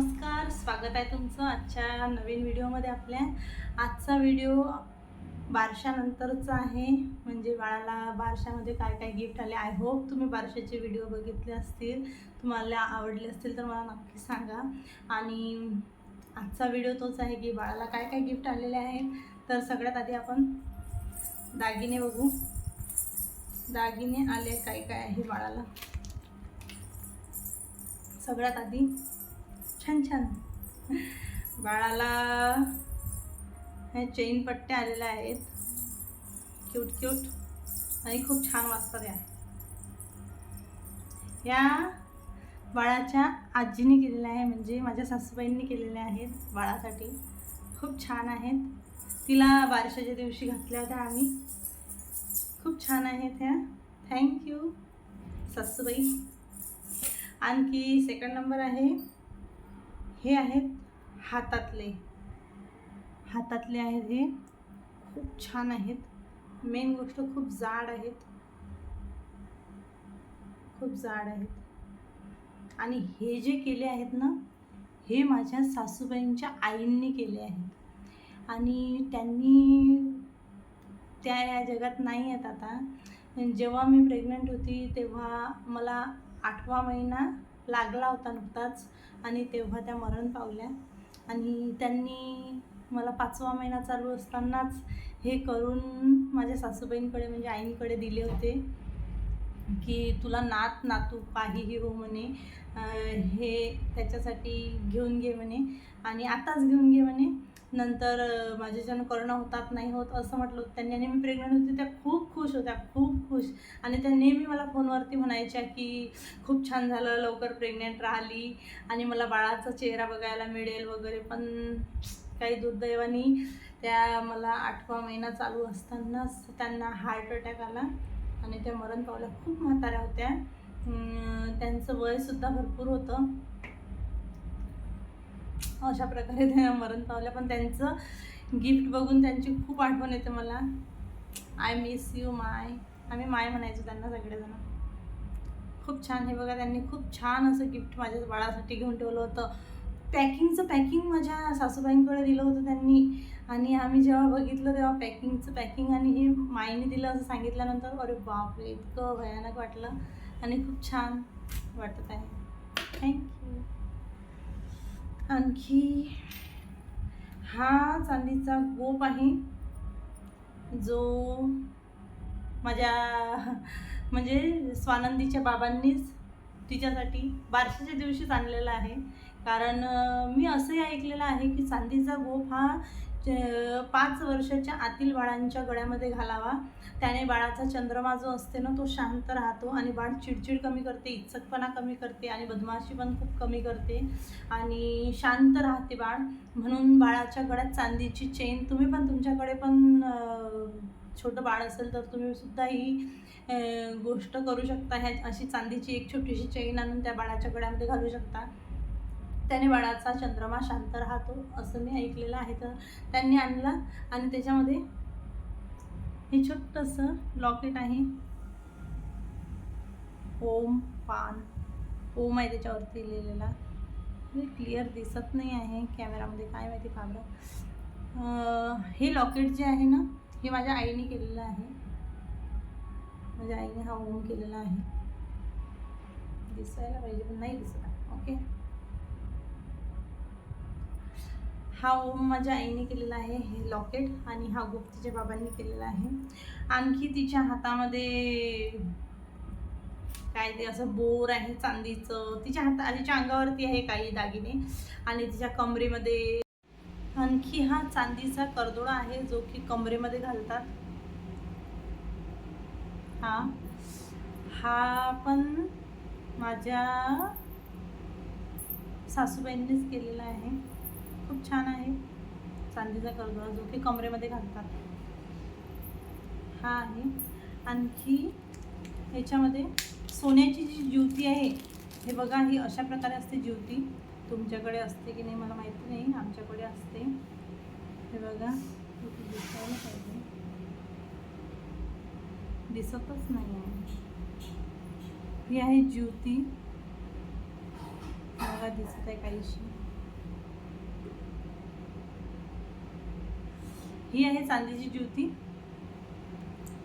नमस्कार स्वागत आहे तुमचं आजच्या नवीन व्हिडिओमध्ये आपल्या. आजचा व्हिडिओ बारशानंतरचा आहे. म्हणजे बाळाला बारशामध्ये काय काय गिफ्ट आले? आय होप तुम्ही बारशाचे व्हिडिओ बघितले असतील. तुम्हाला आवडले असतील तर मला नक्की सांगा. आणि आजचा व्हिडिओ तोच आहे की बाळाला काय काय गिफ्ट आलेले आहेत. तर सगळ्यात आधी आपण दागिने बघू. दागिने आले काय काय आहे बाळाला? सगळ्यात आधी छान छान. बाळाला हे चेन पट्ट्या आलेल्या आहेत. क्यूट क्यूट आणि खूप छान वाचतात या या बाळाच्या आजीने केलेल्या आहे म्हणजे माझ्या सासूबाईंनी केलेल्या आहेत बाळासाठी. खूप छान आहेत. तिला बारशाच्या दिवशी घातल्या होत्या आम्ही. खूप छान आहेत ह्या. थँक्यू सासूबाई. आणखी सेकंड नंबर आहे. हे आहेत हातातले. हातातले आहेत हे. खूप छान आहेत. मेन गोष्ट खूप जाड आहेत. खूप जाड आहेत. आणि हे जे केले आहेत ना हे माझ्या सासूबाईंच्या आईंनी केले आहेत. आणि त्यांनी त्या या जगात नाही आहेत आता. जेव्हा मी प्रेग्नंट होती तेव्हा मला आठवा महिना लागला होता नुकताच आणि तेव्हा त्या मरण पावल्या. आणि त्यांनी मला पाचवा महिना चालू असतानाच हे करून माझ्या सासूबाईंकडे म्हणजे आईंकडे दिले होते की तुला नात नातू काहीही हो म्हणे हे त्याच्यासाठी घेऊन घे म्हणे आणि आताच घेऊन घे म्हणे. नंतर माझ्याच्यानं करणं होतात नाही होत असं म्हटलं होतं. त्यांनी आणि मी प्रेग्नंट होती त्या खूप खुश होत्या खूप खुश. आणि त्या नेहमी मला फोनवरती म्हणायच्या की खूप छान झालं लवकर प्रेग्नेंट राहिली आणि मला बाळाचा चेहरा बघायला मिळेल वगैरे. पण काही दुर्दैवानी त्या मला आठवा महिना चालू असतानाच त्यांना हार्ट अटॅक आला आणि त्या मरण पावल्या खूप म्हाताऱ्या होत्या. त्यांचं वयसुद्धा भरपूर होतं. अशा प्रकारे त्या मरण पावल्या पण त्यांचं गिफ्ट बघून त्यांची खूप आठवण येते मला. आय मिस यू माय आम्ही माय म्हणायचो त्यांना सगळेजण. खूप छान. हे बघा त्यांनी खूप छान असं गिफ्ट माझ्या बाळासाठी घेऊन ठेवलं होतं. पॅकिंगचं पॅकिंग माझ्या सासूबाईंकडे दिलं होतं त्यांनी. आणि आम्ही जेव्हा बघितलं तेव्हा पॅकिंगचं पॅकिंग आणि हे माईने दिलं असं सांगितल्यानंतर अरे बापरे इतकं भयानक वाटलं. आणि खूप छान वाटत आहे. थँक्यू आणखी हा चांदीचा गोप आहे. जो माझ्या म्हणजे स्वानंदीच्या बाबांनीच तिच्यासाठी बारशीच्या दिवशीच आणलेला आहे. कारण मी असंही ऐकलेलं आहे की चांदीचा गोप हा पाच वर्षाच्या आतील बाळांच्या गळ्यामध्ये घालावा. त्याने बाळाचा चंद्रमा जो असते ना तो शांत राहतो आणि बाळ चिडचिड कमी करते इच्छकपणा कमी करते आणि बदमाशी पण खूप कमी करते आणि शांत राहते बाळ. म्हणून बाळाच्या गळ्यात चांदीची चेन तुम्ही पण तुमच्याकडे पण छोटं बाळ असेल तर तुम्ही सुद्धा ही गोष्ट करू शकता. ह्या अशी चांदीची एक छोटीशी चेन आणून त्या बाळाच्या गळ्यामध्ये घालू शकता. त्याने बाळाचा चंद्रमा शांत राहतो असं मी ऐकलेलं आहे. तर त्यांनी आणला आणि त्याच्यामध्ये हे छोटंसं लॉकेट आहे. ओम पान. ओम आहे त्याच्यावरती लिहिलेला. क्लिअर दिसत नाही आहे कॅमेरामध्ये काय माहिती काढलं हे लॉकेट जे आहे ना हे माझ्या आईने केलेलं आहे. माझ्या आईने हा ओम केलेला आहे. दिसायला पाहिजे पण नाही दिसत. ओके. हा ओम माझ्या आईने केलेला आहे हे लॉकेट आणि हा गुप्तीच्या तिच्या बाबांनी केलेला आहे. आणखी तिच्या हातामध्ये काय ते असं बोर आहे चांदीचं. तिच्या हाता तिच्या अंगावरती आहे काही दागिने आणि तिच्या कमरेमध्ये आणखी हा चांदीचा करदोडा आहे जो की कमरेमध्ये घालतात. हा. हा पण माझ्या सासूबाईंनीच केलेला आहे. खूप छान चांदीचा करदोडा जो की कमरेमध्ये घालतात. हा आहे. आणखी याच्यामध्ये सोन्याची जी ज्योती आहे हे बघा ही अशा प्रकारे असते ज्योती. तुमच्याकडे असते की नाही मला माहिती नाही आमच्याकडे असते. हे बघा दिसायला पाहिजे. दिसतच नाही आहे. ही आहे ज्योती. बघा दिसत आहे काहीशी. ही आहे चांदीची ज्योती.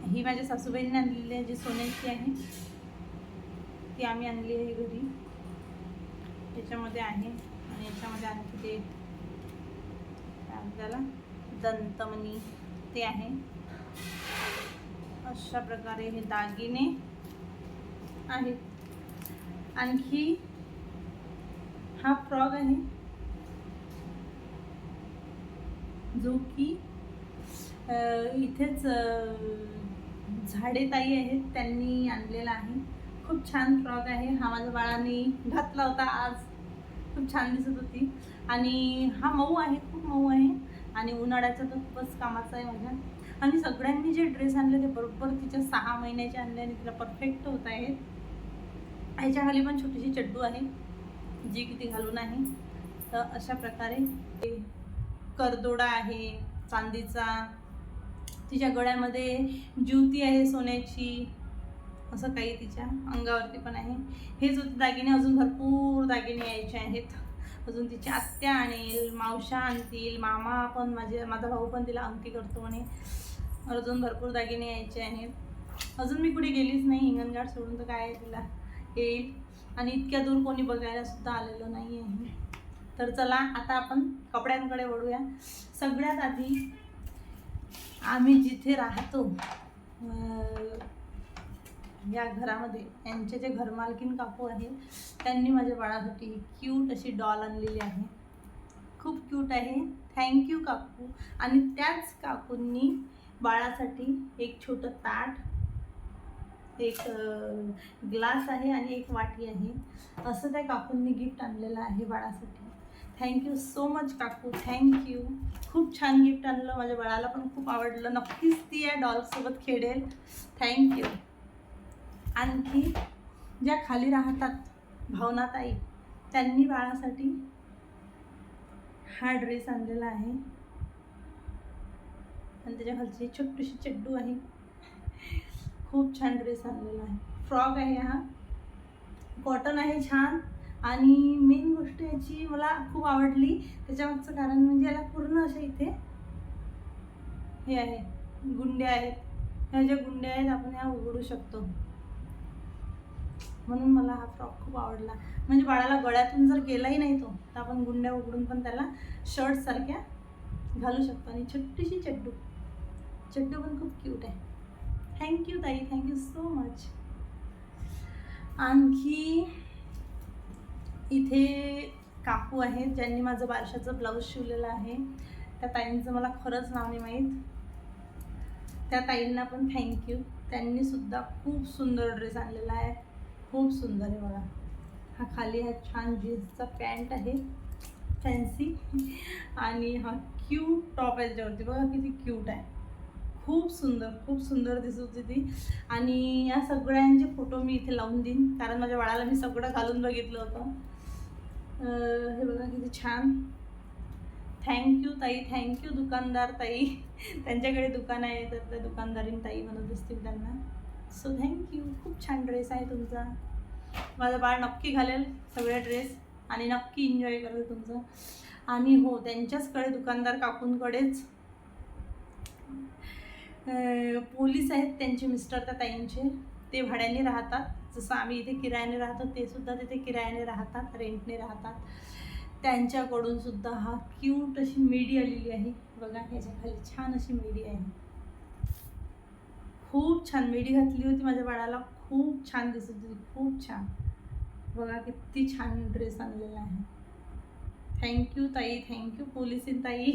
ही माझ्या सासूबाईंनी आणलेली आहे जी सोन्याची आहे. ती आम्ही आणली आहे घरी. याच्यामध्ये आहे आणि याच्यामध्ये आणखी ते आपल्याला? दंतमणी ते आहे. अशा प्रकारे हे दागिने आहेत. आणखी हा फ्रॉग आहे. जो की इथेच झाडे ताई आहेत त्यांनी आणलेला आहे. खूप छान फ्रॉक आहे. हा माझ्या बाळाने घातला होता आज. खूप छान दिसत होती. आणि हा मऊ आहे खूप मऊ आहे. आणि उन्हाळ्याचा तर खूपच कामाचा आहे माझ्या. आणि सगळ्यांनी जे ड्रेस आणले ते बरोबर तिच्या सहा महिन्याचे आणले आणि तिला परफेक्ट होत आहेत ह्याच्याखाली पण छोटीशी चड्डू आहे जी की ती घालून आहे. तर अशा प्रकारे हे करदोडा आहे चांदीचा. तिच्या गळ्यामध्ये ज्युती आहे सोन्याची असं काही तिच्या अंगावरती पण आहे. हेच होते दागिने अजून भरपूर दागिने यायचे आहेत. अजून तिच्या आत्या आणेल मावशा आणतील मामा पण माझे माझा भाऊ पण तिला अंगठी करतो म्हणे. अजून भरपूर दागिने यायचे आहेत. अजून मी कुठे गेलीच नाही हिंगणघाट सोडून तर काय तिला येईल. आणि इतक्या दूर कोणी बघायला सुद्धा आलेलं नाही आहे तर चला आता आपण कपड्यांकडे वळूया. सगळ्यात आधी आम्ही जिथे राहतो या घरामध्ये यांचे जे घरमालकीन काकू आहे त्यांनी माझ्या बाळासाठी क्यूट अशी डॉल आणलेली आहे. खूप क्यूट आहे. थँक्यू काकू. आणि त्याच काकूंनी बाळासाठी एक छोटं ताट एक ग्लास आहे आणि एक वाटी आहे. असं त्या काकूंनी गिफ्ट आणलेलं आहे बाळासाठी. थँक्यू सो मच काकू. थँक्यू खूप छान गिफ्ट आणलं. माझ्या बाळाला पण खूप आवडलं. नक्कीच ती या डॉलसोबत खेळेल. थँक्यू आणखी ज्या खाली राहतात भावनाताई त्यांनी बाळासाठी हा ड्रेस आणलेला आहे. आणि त्याच्या खालची छोटीशी चड्डू आहे. खूप छान ड्रेस आणलेला आहे. फ्रॉक आहे हा. कॉटन आहे छान. आणि मेन गोष्ट याची मला खूप आवडली. त्याच्यामागचं कारण म्हणजे याला पूर्ण अशा इथे हे आहे गुंड्या आहेत. ह्या ज्या गुंड्या आहेत आपण ह्या उघडू शकतो. म्हणून मला हा फ्रॉक खूप आवडला. म्हणजे बाळाला गळ्यातून जर गेलाही नाही तो तर आपण गुंड्या उघडून पण त्याला शर्टसारख्या घालू शकतो. आणि छोटीशी चड्डू. चड्डू पण खूप क्यूट आहे. थँक्यू ताई. थँक्यू सो मच आणखी इथे काकू आहेत ज्यांनी माझं बारशाचं ब्लाऊज शिवलेलं आहे. त्या ताईंचं मला खरंच नाव नाही माहीत. त्या ताईंना पण थँक्यू त्यांनी सुद्धा खूप सुंदर ड्रेस आणलेला आहे. खूप सुंदर आहे बघा. हा खाली हा छान जीन्सचा पॅन्ट आहे. फॅन्सी आणि हा क्यूट टॉप आहे त्याच्यावरती. बघा किती क्यूट आहे. खूप सुंदर खूप सुंदर दिसत होती ती. आणि या सगळ्यांचे फोटो मी इथे लावून देईन. कारण माझ्या बाळाला मी सगळं घालून बघितलं होतं. हे बघा किती छान. थँक्यू ताई. थँक्यू दुकानदार ताई. त्यांच्याकडे दुकान आहे तर त्या दुकानदारीन ताई म्हणत असतील त्यांना. सो थँक्यू खूप छान ड्रेस आहे तुमचा. माझं बाळ नक्की घालेल सगळ्या ड्रेस आणि नक्की एन्जॉय करेल तुमचं. आणि हो त्यांच्याचकडे दुकानदार काकूंकडेच पोलीस आहेत त्यांचे मिस्टर त्या ताईंचे. ते भाड्याने राहतात. जसं आम्ही इथे किरायाने राहतो ते सुद्धा तिथे किरायाने राहतात रेंटने राहतात. त्यांच्याकडून सुद्धा हा क्यूट अशी मिडी आलेली आहे. बघा ह्याच्या खाली छान अशी मिडी आहे. खूप छान मिडी घातली होती माझ्या बाळाला. खूप छान दिसत होती खूप छान. बघा किती छान ड्रेस आणलेला आहे. थँक्यू ताई. थँक्यू पोलिसीन ताई.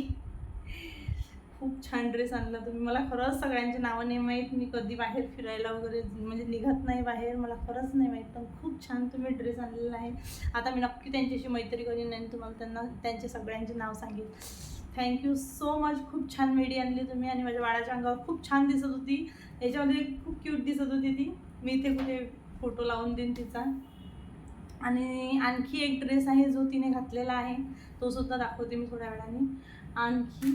खूप छान ड्रेस आणला तुम्ही. मला खरंच सगळ्यांची नावं नाही माहीत. मी कधी बाहेर फिरायला वगैरे म्हणजे निघत नाही बाहेर. मला खरंच नाही माहीत. पण खूप छान तुम्ही ड्रेस आणलेला आहे. आता मी नक्की त्यांच्याशी मैत्री करीन आणि तुम्हाला त्यांना त्यांचे सगळ्यांचे नाव सांगेन. थँक्यू सो मच खूप छान मेडी आणली तुम्ही आणि माझ्या बाळाच्या अंगावर खूप छान दिसत होती. याच्यामध्ये खूप क्यूट दिसत होती ती. मी इथे कुठे फोटो लावून देईन तिचा. आणि आणखी एक ड्रेस आहे जो तिने घातलेला आहे. तो सुद्धा दाखवते मी थोड्या वेळाने. आणखी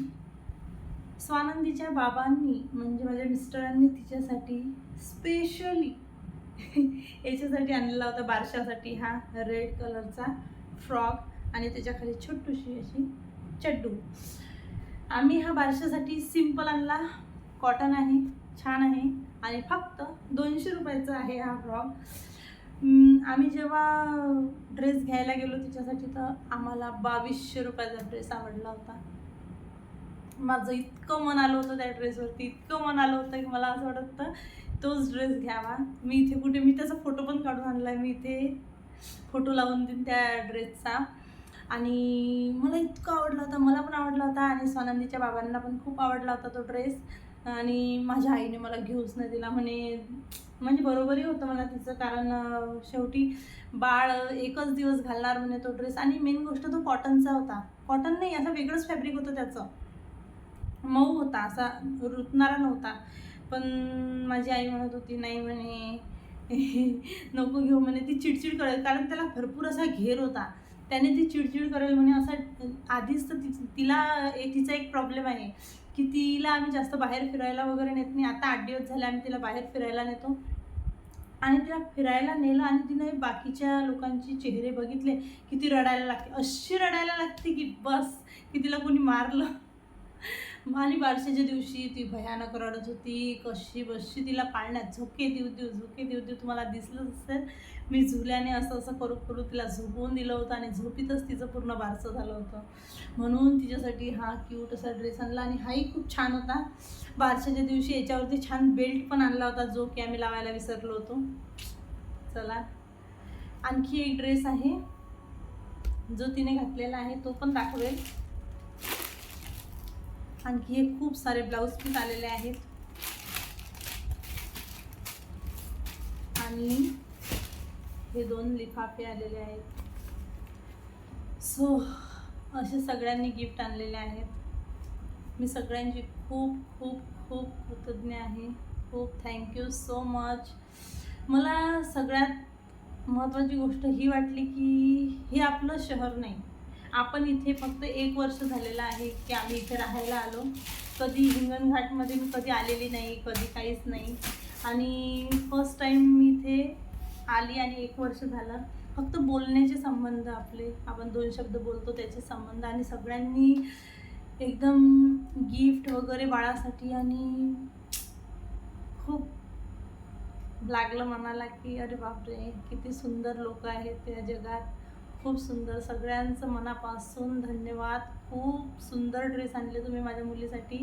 स्वानंदीच्या बाबांनी म्हणजे माझ्या मिस्टरांनी तिच्यासाठी स्पेशली याच्यासाठी आणलेला होता बारशासाठी हा रेड कलरचा फ्रॉक आणि त्याच्याखाली छोटूशी अशी चड्डू. आम्ही हा बारशासाठी सिंपल आणला. कॉटन आहे छान आहे आणि फक्त दोनशे रुपयाचा आहे हा फ्रॉक आम्ही जेव्हा ड्रेस घ्यायला गेलो तिच्यासाठी तर आम्हाला बावीसशे रुपयाचा ड्रेस आवडला होता. माझं इतकं मन आलं होतं त्या ड्रेसवरती इतकं मन आलं होतं की मला असं वाटत होतं तोच ड्रेस घ्यावा. मी इथे कुठे मी त्याचा फोटो पण काढून आणला मी इथे फोटो लावून देईन त्या ड्रेसचा आणि मला इतकं आवडला होता मला पण आवडला होता आणि स्वानंदीच्या बाबांना पण खूप आवडला होता तो ड्रेस आणि माझ्या आईने मला घेऊच नाही दिला म्हणे म्हणजे बरोबरही होतं मला तिचं कारण शेवटी बाळ एकच दिवस घालणार म्हणे तो ड्रेस आणि मेन गोष्ट तो कॉटनचा होता. कॉटन नाही असं वेगळंच फॅब्रिक होतं त्याचं. मऊ होता असा रुतणारा नव्हता. पण माझी आई म्हणत होती नाही म्हणे नको घेऊ म्हणे ती चिडचिड करेल. कारण त्याला भरपूर असा घेर होता. त्याने ती चिडचिड करेल म्हणे असा आधीच तर ति तिला तिचा एक प्रॉब्लेम आहे की तिला आम्ही जास्त बाहेर फिरायला वगैरे नेत नाही. आता आठ दिवस झाले आम्ही तिला बाहेर फिरायला नेतो. आणि तिला फिरायला नेलं आणि तिने बाकीच्या लोकांचे चेहरे बघितले की ती रडायला लागते. अशी रडायला लागते की बस की तिला कोणी मारलं. आणि बारशाच्या दिवशी ती भयानक रडत होती. कशी बशी तिला पाळण्यात झोके देऊ देऊ झोके देऊ देऊ तुम्हाला दिसलंच असेल. मी झुल्याने असं असं करू करू तिला झोपवून दिलं होतं आणि झोपीतच तिचं पूर्ण बारसं झालं होतं. म्हणून तिच्यासाठी हा क्यूट असा ड्रेस आणला आणि हाही खूप छान होता. बारशाच्या दिवशी याच्यावरती छान बेल्ट पण आणला होता जो की आम्ही लावायला विसरलो होतो. चला. आणखी एक ड्रेस आहे जो तिने घातलेला आहे तो पण दाखवेल. आणखी हे खूप सारे ब्लाऊज पीस आलेले आहेत. आणि हे दोन लिफाफे आलेले आहेत. सो असे सगळ्यांनी गिफ्ट आणलेले आहेत. मी सगळ्यांची खूप खूप खूप कृतज्ञ आहे. खूप थँक्यू सो मच मला सगळ्यात महत्त्वाची गोष्ट ही वाटली की हे आपलं शहर नाही. आपण इथे फक्त एक वर्ष झालेलं आहे की आम्ही इथे राहायला आलो. कधी हिंगणघाटमध्ये मी कधी आलेली नाही कधी काहीच नाही. आणि फर्स्ट टाईम मी इथे आली आणि एक वर्ष झालं. फक्त बोलण्याचे संबंध आपले आपण दोन शब्द बोलतो त्याचे संबंध आणि सगळ्यांनी एकदम गिफ्ट वगैरे बाळासाठी आणि खूप लागलं मनाला की अरे बापरे किती सुंदर लोक आहेत त्या जगात. खूप सुंदर. सगळ्यांचं मनापासून धन्यवाद. खूप सुंदर ड्रेस आणले तुम्ही माझ्या मुलीसाठी.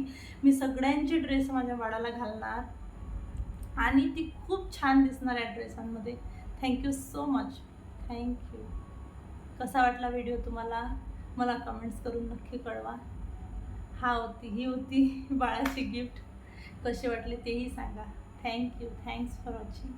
मी सगळ्यांचे ड्रेस माझ्या बाळाला घालणार. आणि ती खूप छान दिसणार या ड्रेसांमध्ये thank you so much thank you कसा वाटला व्हिडिओ तुम्हाला? मला कमेंट्स करून नक्की कळवा. हा होती ही होती बाळाची गिफ्ट कसे वाटले तेही सांगा. Thank you thanks for watching